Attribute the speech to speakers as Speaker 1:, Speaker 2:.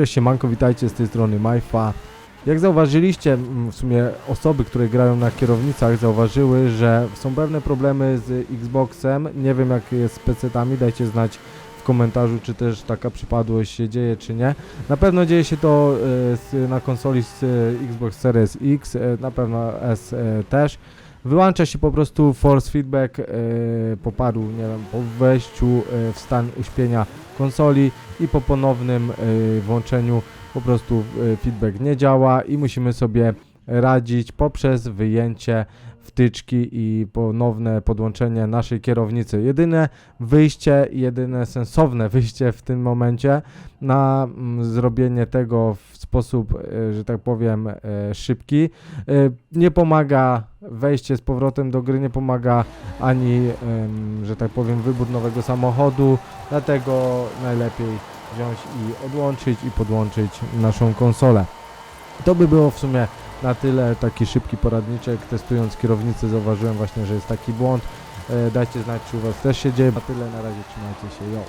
Speaker 1: Cześć siemanko, witajcie z tej strony Majfa. Jak zauważyliście, mm, w sumie osoby, które grają na kierownicach zauważyły, że są pewne problemy z Xboxem. Nie wiem jak jest z PC-tami, dajcie znać w komentarzu, czy też taka przypadłość się dzieje, czy nie. Na pewno dzieje się to e, na konsoli z e, Xbox Series X, e, na pewno S też. Wyłącza się po prostu force feedback po paru, nie wiem, po wejściu w stan uśpienia konsoli i po ponownym e, włączeniu po prostu e, feedback nie działa i musimy sobie radzić poprzez wyjęcie wtyczki i ponowne podłączenie naszej kierownicy. Jedyne wyjście, jedyne sensowne wyjście w tym momencie na mm, zrobienie tego w sposób, e, że tak powiem, e, szybki. E, Nie pomaga wejście z powrotem do gry, nie pomaga ani, że tak powiem, wybór nowego samochodu, dlatego najlepiej wziąć i odłączyć i podłączyć naszą konsolę. To by było w sumie na tyle taki szybki poradniczek. Testując kierownicę zauważyłem właśnie, że jest taki błąd. Dajcie znać, czy u Was też się dzieje. Na tyle, na razie trzymajcie się. Jo.